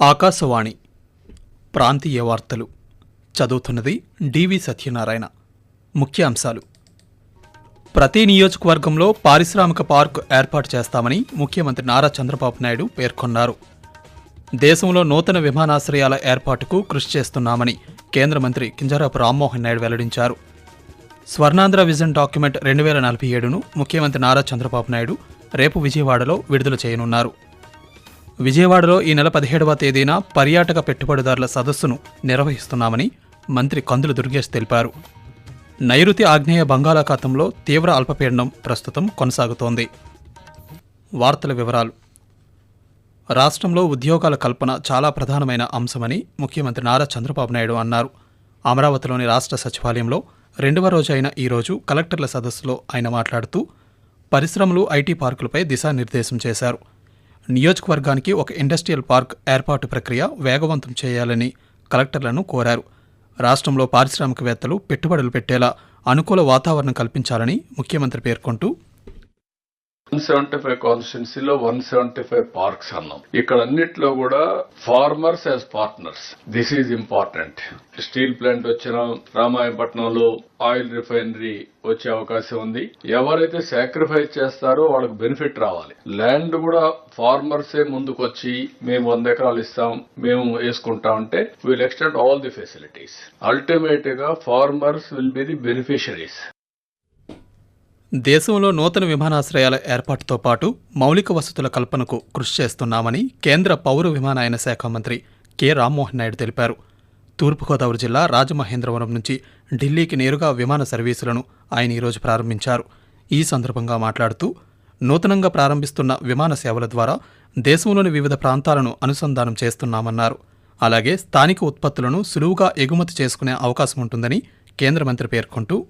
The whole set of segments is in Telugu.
ఆకాశవాణి ప్రాంతీయ వార్తలు. చదువుతున్నది డివి సత్యనారాయణ. ముఖ్యాంశాలు. ప్రతి నియోజకవర్గంలో పారిశ్రామిక పార్క్ ఏర్పాటు చేస్తామని ముఖ్యమంత్రి నారా చంద్రబాబు నాయుడు పేర్కొన్నారు. దేశంలో నూతన విమానాశ్రయాల ఏర్పాటుకు కృషి చేస్తున్నామని కేంద్ర మంత్రి కింజరాపు రామ్మోహన్ నాయుడు వెల్లడించారు. స్వర్ణాంధ్ర విజన్ డాక్యుమెంట్ రెండు వేల నలభై ఏడును ముఖ్యమంత్రి నారా చంద్రబాబు నాయుడు రేపు విజయవాడలో విడుదల చేయనున్నారు. విజయవాడలో ఈ నెల పదిహేడవ తేదీన పర్యాటక పెట్టుబడిదారుల సదస్సును నిర్వహిస్తున్నామని మంత్రి కందుల దుర్గేష్ తెలిపారు. నైరుతి ఆగ్నేయ బంగాళాఖాతంలో తీవ్ర అల్పపీడనం ప్రస్తుతం కొనసాగుతోంది. వార్తల వివరాలు. రాష్ట్రంలో ఉద్యోగాల కల్పన చాలా ప్రధానమైన అంశమని ముఖ్యమంత్రి నారా చంద్రబాబు నాయుడు అన్నారు. అమరావతిలోని రాష్ట్ర సచివాలయంలో రెండవ రోజు అయిన ఈరోజు కలెక్టర్ల సదస్సులో ఆయన మాట్లాడుతూ పరిశ్రమలు ఐటీ పార్కులపై దిశానిర్దేశం చేశారు. నియోజకవర్గానికి ఒక ఇండస్ట్రియల్ పార్క్ ఏర్పాటు ప్రక్రియ వేగవంతం చేయాలని కలెక్టర్లను కోరారు. రాష్ట్రంలో పారిశ్రామికవేత్తలు పెట్టుబడులు పెట్టేలా అనుకూల వాతావరణం కల్పించాలని ముఖ్యమంత్రి పేర్కొంటూ వన్ సెవెంటీ ఫైవ్ కాన్స్టిట్యున్సీలో వన్ సెవెంటీ ఫైవ్ పార్క్స్ అన్నాం. ఇక్కడ అన్నిట్లో కూడా farmers as partners this is important steel plant వచ్చిన రామాయపట్నంలో ఆయిల్ రిఫైనరీ వచ్చే అవకాశం ఉంది. ఎవరైతే సాక్రిఫైస్ చేస్తారో వాళ్ళకి బెనిఫిట్ రావాలి. ల్యాండ్ కూడా ఫార్మర్సే ముందుకొచ్చి మేము వంద ఎకరాలు ఇస్తాం మేము వేసుకుంటాం అంటే will extend all the facilities అల్టిమేట్గా farmers will be the beneficiaries దేశంలో నూతన విమానాశ్రయాల ఏర్పాటుతో పాటు మౌలిక వసతుల కల్పనకు కృషి చేస్తున్నామని కేంద్ర పౌర విమానయాన శాఖ మంత్రి కె. రామ్మోహన్ నాయుడు తెలిపారు. తూర్పుగోదావరి జిల్లా రాజమహేంద్రవరం నుంచి ఢిల్లీకి నేరుగా విమాన సర్వీసులను ఆయన ఈరోజు ప్రారంభించారు. ఈ సందర్భంగా మాట్లాడుతూ నూతనంగా ప్రారంభిస్తున్న విమాన సేవల ద్వారా దేశంలోని వివిధ ప్రాంతాలను అనుసంధానం చేస్తున్నామన్నారు. అలాగే స్థానిక ఉత్పత్తులను సులువుగా ఎగుమతి చేసుకునే అవకాశం ఉంటుందని కేంద్ర మంత్రి పేర్కొంటూ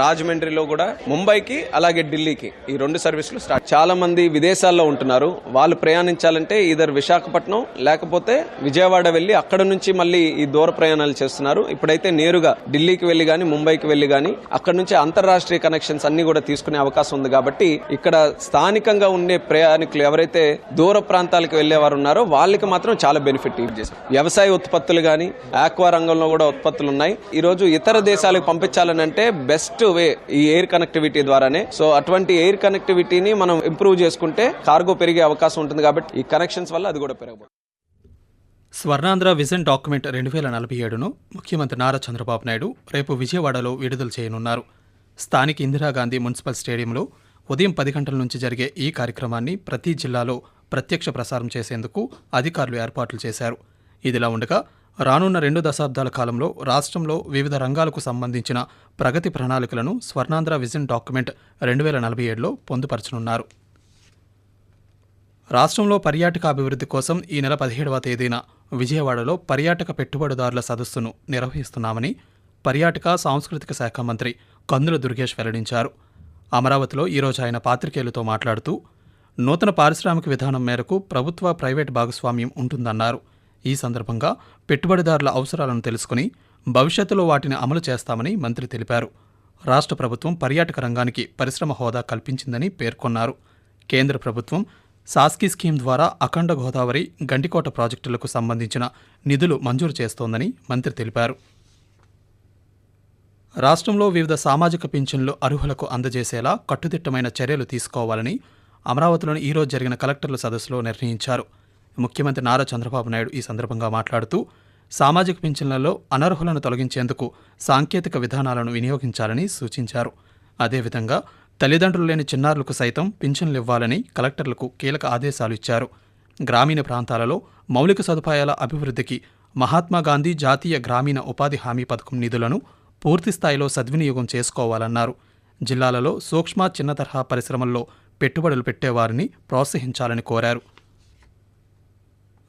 రాజమండ్రిలో కూడా ముంబైకి అలాగే ఢిల్లీకి ఈ రెండు సర్వీసులు స్టార్ట్. చాలా మంది విదేశాల్లో ఉంటున్నారు. వాళ్ళు ప్రయాణించాలంటే ఇదర్ విశాఖపట్నం లేకపోతే విజయవాడ వెళ్ళి అక్కడ నుంచి మళ్ళీ ఈ దూర ప్రయాణాలు చేస్తున్నారు. ఇప్పుడైతే నేరుగా ఢిల్లీకి వెళ్ళి గాని ముంబైకి వెళ్ళి గాని అక్కడ నుంచి అంతర్రాష్ట్రీయ కనెక్షన్స్ అన్ని కూడా తీసుకునే అవకాశం ఉంది కాబట్టి ఇక్కడ స్థానికంగా ఉండే ప్రయాణికులు ఎవరైతే దూర ప్రాంతాలకు వెళ్ళేవారు ఉన్నారో వాళ్ళకి మాత్రం చాలా బెనిఫిట్ వ్యవసాయ ఉత్పత్తులు గాని ఆక్వా రంగంలో కూడా ఉత్పత్తులు ఉన్నాయి. ఈ రోజు ఇతర దేశాలకు పంపించాలని అంటే బెస్ట్ వే ఈ ఎయిర్ కనెక్టివిటీ ద్వారానే. సో అటువంటి ఎయిర్ కనెక్టివిటీని మనం ఇంప్రూవ్ చేసుకుంటే కార్గో పెరిగే అవకాశం ఉంటుంది కాబట్టి ఈ కనెక్షన్స్ వల్ల అది కూడా పెరగబోతుంది. స్వర్ణాంధ్ర విజన్ డాక్యుమెంట్ రెండు వేల నలభై ఏడును ముఖ్యమంత్రి నారా చంద్రబాబు నాయుడు రేపు విజయవాడలో విడుదల చేయనున్నారు. స్థానిక ఇందిరాగాంధీ మున్సిపల్ స్టేడియంలో ఉదయం పది గంటల నుంచి జరిగే ఈ కార్యక్రమాన్ని ప్రతి జిల్లాలో ప్రత్యక్ష ప్రసారం చేసేందుకు అధికారులు ఏర్పాట్లు చేశారు. ఇదిలా ఉండగా రానున్న రెండు దశాబ్దాల కాలంలో రాష్ట్రంలో వివిధ రంగాలకు సంబంధించిన ప్రగతి ప్రణాళికలను స్వర్ణాంధ్ర విజన్ డాక్యుమెంట్ రెండు వేల నలభై ఏడులో పొందుపరచనున్నారు. రాష్ట్రంలో పర్యాటక అభివృద్ధి కోసం ఈ నెల పదిహేడవ తేదీన విజయవాడలో పర్యాటక పెట్టుబడిదారుల సదస్సును నిర్వహిస్తున్నామని పర్యాటక సాంస్కృతిక శాఖ మంత్రి కందుల దుర్గేష్ వెల్లడించారు. అమరావతిలో ఈరోజు ఆయన పాత్రికేయులతో మాట్లాడుతూ నూతన పారిశ్రామిక విధానం మేరకు ప్రభుత్వ ప్రైవేట్ భాగస్వామ్యం ఉంటుందన్నారు. ఈ సందర్భంగా పెట్టుబడిదారుల అవసరాలను తెలుసుకుని భవిష్యత్తులో వాటిని అమలు చేస్తామని మంత్రి తెలిపారు. రాష్ట్ర ప్రభుత్వం పర్యాటక రంగానికి పరిశ్రమ హోదా కల్పించిందని పేర్కొన్నారు. కేంద్ర ప్రభుత్వం సాస్కి స్కీమ్ ద్వారా అఖండ గోదావరి గండికోట ప్రాజెక్టులకు సంబంధించిన నిధులు మంజూరు చేస్తోందని మంత్రి తెలిపారు. రాష్ట్రంలో వివిధ సామాజిక పింఛన్లు అర్హులకు అందజేసేలా కట్టుదిట్టమైన చర్యలు తీసుకోవాలని అమరావతిలోని ఈరోజు జరిగిన కలెక్టర్ల సదస్సులో నిర్ణయించారు. ముఖ్యమంత్రి నారా చంద్రబాబు నాయుడు ఈ సందర్భంగా మాట్లాడుతూ సామాజిక పింఛన్లలో అనర్హులను తొలగించేందుకు సాంకేతిక విధానాలను వినియోగించాలని సూచించారు. అదేవిధంగా తల్లిదండ్రులు లేని చిన్నారులకు సైతం పింఛన్లు ఇవ్వాలని కలెక్టర్లకు కీలక ఆదేశాలు ఇచ్చారు. గ్రామీణ ప్రాంతాలలో మౌలిక సదుపాయాల అభివృద్ధికి మహాత్మాగాంధీ జాతీయ గ్రామీణ ఉపాధి హామీ పథకం నిధులను పూర్తిస్థాయిలో సద్వినియోగం చేసుకోవాలన్నారు. జిల్లాలలో సూక్ష్మ చిన్న తరహా పరిశ్రమల్లో పెట్టుబడులు పెట్టేవారిని ప్రోత్సహించాలని కోరారు.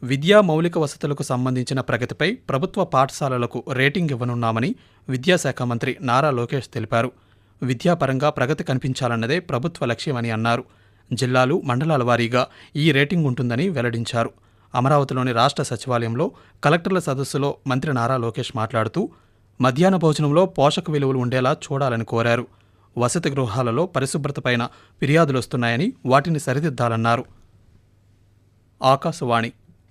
విద్యా మౌలిక వసతులకు సంబంధించిన ప్రగతిపై ప్రభుత్వ పాఠశాలలకు రేటింగ్ ఇవ్వనున్నామని విద్యాశాఖ మంత్రి నారా లోకేష్ తెలిపారు. విద్యాపరంగా ప్రగతి కనిపించాలన్నదే ప్రభుత్వ లక్ష్యమని అన్నారు. జిల్లాలు మండలాల వారీగా ఈ రేటింగ్ ఉంటుందని వెల్లడించారు. అమరావతిలోని రాష్ట్ర సచివాలయంలో కలెక్టర్ల సదస్సులో మంత్రి నారా లోకేష్ మాట్లాడుతూ మధ్యాహ్న భోజనంలో పోషక విలువలు ఉండేలా చూడాలని కోరారు. వసతి గృహాలలో పరిశుభ్రతపైన ఫిర్యాదులొస్తున్నాయని వాటిని సరిదిద్దాలన్నారు. ఆకాశవాణి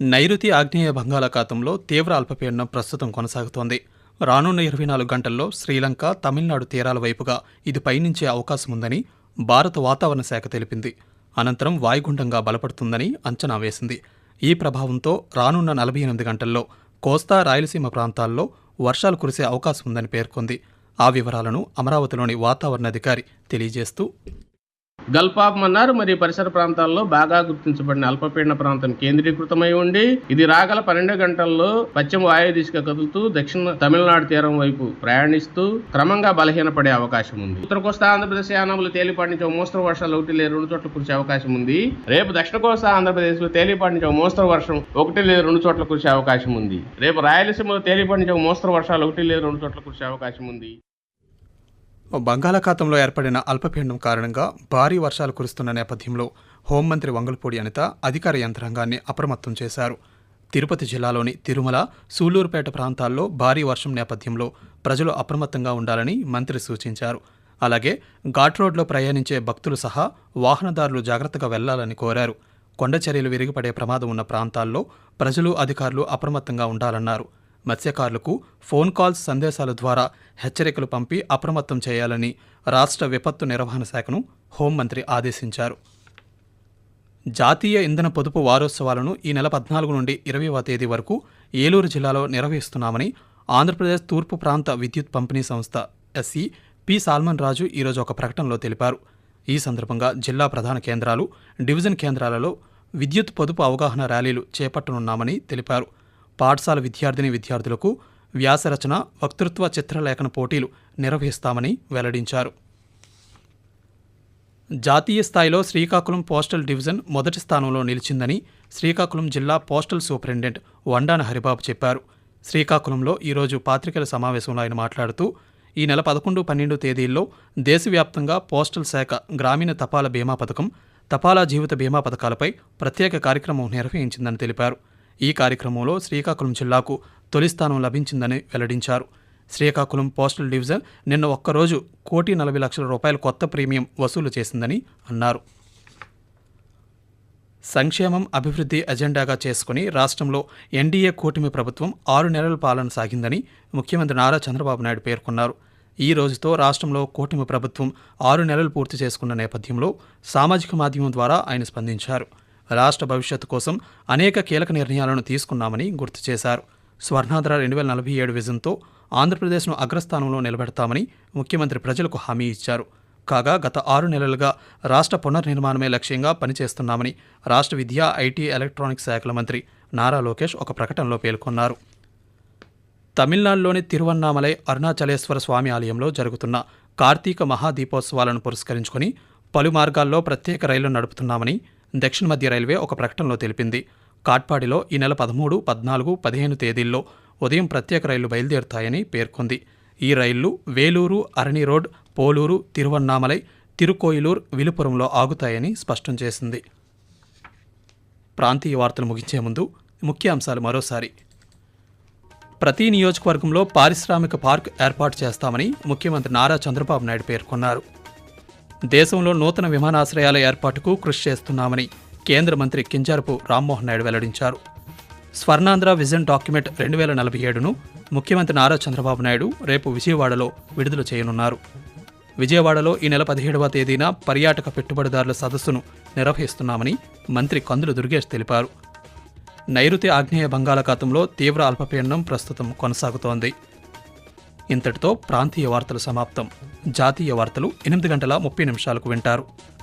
నైరుతి ఆగ్నేయ బంగాళాఖాతంలో తీవ్ర అల్పపీడనం ప్రస్తుతం కొనసాగుతోంది. రానున్న ఇరవై నాలుగు గంటల్లో శ్రీలంక తమిళనాడు తీరాల వైపుగా ఇది పయనించే అవకాశం ఉందని భారత వాతావరణ శాఖ తెలిపింది. అనంతరం వాయుగుండంగా బలపడుతుందని అంచనా వేసింది. ఈ ప్రభావంతో రానున్న నలభై ఎనిమిది గంటల్లో కోస్తా రాయలసీమ ప్రాంతాల్లో వర్షాలు కురిసే అవకాశం ఉందని పేర్కొంది. ఆ వివరాలను అమరావతిలోని వాతావరణ అధికారి తెలియజేస్తూ గల్ఫ్ ఆఫ్ మన్నార్ మరియు పరిసర ప్రాంతాల్లో బాగా గుర్తించబడిన అల్పపీడన ప్రాంతం కేంద్రీకృతమై ఉండి ఇది రాగల పన్నెండు గంటల్లో పశ్చిమ వాయు దిశగా కదులుతూ దక్షిణ తమిళనాడు తీరం వైపు ప్రయాణిస్తూ క్రమంగా బలహీనపడే అవకాశం ఉంది. ఉత్తర కోస్తా ఆంధ్రప్రదేశ్ యానంలో తేలిపాటి నుంచి మోస్తరు వర్షాలు ఒకటి లేదు రెండు చోట్ల కురిసే అవకాశం ఉంది. రేపు దక్షిణ కోస్తా ఆంధ్రప్రదేశ్లో తేలిపాటి నుంచి మోస్తరు వర్షం ఒకటి లేదు రెండు చోట్ల కురిసే అవకాశం ఉంది. రేపు రాయలసీమలో తేలిపాటి నుంచి మోస్తరు వర్షాలు ఒకటి లేదు రెండు చోట్ల కురిసే అవకాశం ఉంది. బంగాళాఖాతంలో ఏర్పడిన అల్పపీడనం కారణంగా భారీ వర్షాలు కురుస్తున్న నేపథ్యంలో హోంమంత్రి వంగల్పూడి అనిత అధికార యంత్రాంగాన్ని అప్రమత్తం చేశారు. తిరుపతి జిల్లాలోని తిరుమల సూళ్ళూరుపేట ప్రాంతాల్లో భారీ వర్షం నేపథ్యంలో ప్రజలు అప్రమత్తంగా ఉండాలని మంత్రి సూచించారు. అలాగే ఘాట్ రోడ్లో ప్రయాణించే భక్తులు సహా వాహనదారులు జాగ్రత్తగా వెళ్ళాలని కోరారు. కొండచర్యలు విరిగిపడే ప్రమాదం ఉన్న ప్రాంతాల్లో ప్రజలు అధికారులు అప్రమత్తంగా ఉండాలన్నారు. మత్స్యకారులకు ఫోన్ కాల్స్ సందేశాల ద్వారా హెచ్చరికలు పంపి అప్రమత్తం చేయాలని రాష్ట్ర విపత్తు నిర్వహణ శాఖను హోంమంత్రి ఆదేశించారు. జాతీయ ఇంధన పొదుపు వారోత్సవాలను ఈ నెల పద్నాలుగు నుండి ఇరవైవ తేదీ వరకు ఏలూరు జిల్లాలో నిర్వహిస్తున్నామని ఆంధ్రప్రదేశ్ తూర్పు ప్రాంత విద్యుత్ పంపిణీ సంస్థ ఎస్సీ పి సాల్మన్ రాజు ఈరోజు ఒక ప్రకటనలో తెలిపారు. ఈ సందర్భంగా జిల్లా ప్రధాన కేంద్రాలు డివిజన్ కేంద్రాలలో విద్యుత్ పొదుపు అవగాహన ర్యాలీలు చేపట్టనున్నామని తెలిపారు. పాఠశాల విద్యార్థిని విద్యార్థులకు వ్యాసరచన వక్తృత్వ చిత్రలేఖన పోటీలు నిర్వహిస్తామని వెల్లడించారు. జాతీయ స్థాయిలో శ్రీకాకుళం పోస్టల్ డివిజన్ మొదటి స్థానంలో నిలిచిందని శ్రీకాకుళం జిల్లా పోస్టల్ సూపరింటెండెంట్ వండాన హరిబాబు చెప్పారు. శ్రీకాకుళంలో ఈరోజు పాత్రికేయుల సమావేశంలో ఆయన మాట్లాడుతూ ఈ నెల పదకొండు పన్నెండు తేదీల్లో దేశవ్యాప్తంగా పోస్టల్ శాఖ గ్రామీణ తపాలా బీమా పథకం తపాలా జీవిత బీమా పథకాలపై ప్రత్యేక కార్యక్రమం నిర్వహించిందని తెలిపారు. ఈ కార్యక్రమంలో శ్రీకాకుళం జిల్లాకు తొలి స్థానం లభించిందని వెల్లడించారు. శ్రీకాకుళం పోస్టల్ డివిజన్ నిన్న ఒక్కరోజు కోటి నలభై లక్షల రూపాయల కొత్త ప్రీమియం వసూలు చేసిందని అన్నారు. సంక్షేమం అభివృద్ధి ఎజెండాగా చేసుకుని రాష్ట్రంలో ఎన్డీఏ కూటమి ప్రభుత్వం ఆరు నెలల పాలన సాగిందని ముఖ్యమంత్రి నారా చంద్రబాబు నాయుడు పేర్కొన్నారు. ఈ రోజుతో రాష్ట్రంలో కూటమి ప్రభుత్వం ఆరు నెలలు పూర్తి చేసుకున్న నేపథ్యంలో సామాజిక మాధ్యమం ద్వారా ఆయన స్పందించారు. రాష్ట్ర భవిష్యత్తు కోసం అనేక కీలక నిర్ణయాలను తీసుకున్నామని గుర్తు చేశారు. స్వర్ణాంధ్ర రెండు వేల నలభై ఏడు విజన్తో ఆంధ్రప్రదేశ్ను అగ్రస్థానంలో నిలబెడతామని ముఖ్యమంత్రి ప్రజలకు హామీ ఇచ్చారు. కాగా గత ఆరు నెలలుగా రాష్ట్ర పునర్నిర్మాణమే లక్ష్యంగా పనిచేస్తున్నామని రాష్ట్ర విద్యా ఐటీ ఎలక్ట్రానిక్స్ శాఖల మంత్రి నారా లోకేష్ ఒక ప్రకటనలో పేర్కొన్నారు. తమిళనాడులోని తిరువన్నామలై అరుణాచలేశ్వర స్వామి ఆలయంలో జరుగుతున్న కార్తీక మహాదీపోత్సవాలను పురస్కరించుకుని పలు మార్గాల్లో ప్రత్యేక రైళ్ళు నడుపుతున్నామని దక్షిణ మధ్య రైల్వే ఒక ప్రకటనలో తెలిపింది. కాట్పాడిలో ఈ నెల పదమూడు పద్నాలుగు పదిహేను తేదీల్లో ఉదయం ప్రత్యేక రైళ్ళు బయలుదేరుతాయని పేర్కొంది. ఈ రైళ్ళు వేలూరు అరణి రోడ్ పోలూరు తిరువన్నామలై తిరుకోయిలూర్ విలుపురంలో ఆగుతాయని స్పష్టం చేసింది. ప్రాంతీయ వార్తలు ముగించే ముందు ముఖ్య అంశాలు మరోసారి. ప్రతి నియోజకవర్గంలో పారిశ్రామిక పార్క్ ఏర్పాటు చేస్తామని ముఖ్యమంత్రి నారా చంద్రబాబు నాయుడు పేర్కొన్నారు. దేశంలో నూతన విమానాశ్రయాల ఏర్పాటుకు కృషి చేస్తున్నామని కేంద్ర మంత్రి కింజారపు రామ్మోహన్ నాయుడు వెల్లడించారు. స్వర్ణాంధ్ర విజన్ డాక్యుమెంట్ రెండు వేల నలభై ఏడును ముఖ్యమంత్రి నారా చంద్రబాబు నాయుడు రేపు విజయవాడలో విడుదల చేయనున్నారు. విజయవాడలో ఈ నెల పదిహేడవ తేదీన పర్యాటక పెట్టుబడిదారుల సదస్సును నిర్వహిస్తున్నామని మంత్రి కందుల దుర్గేష్ తెలిపారు. నైరుతి ఆగ్నేయ బంగాళాఖాతంలో తీవ్ర అల్పపీడనం ప్రస్తుతం కొనసాగుతోంది. ఇంతటితో ప్రాంతీయ వార్తలు సమాప్తం. జాతీయ వార్తలు ఎనిమిది గంటల ముప్పై నిమిషాలకు వింటారు.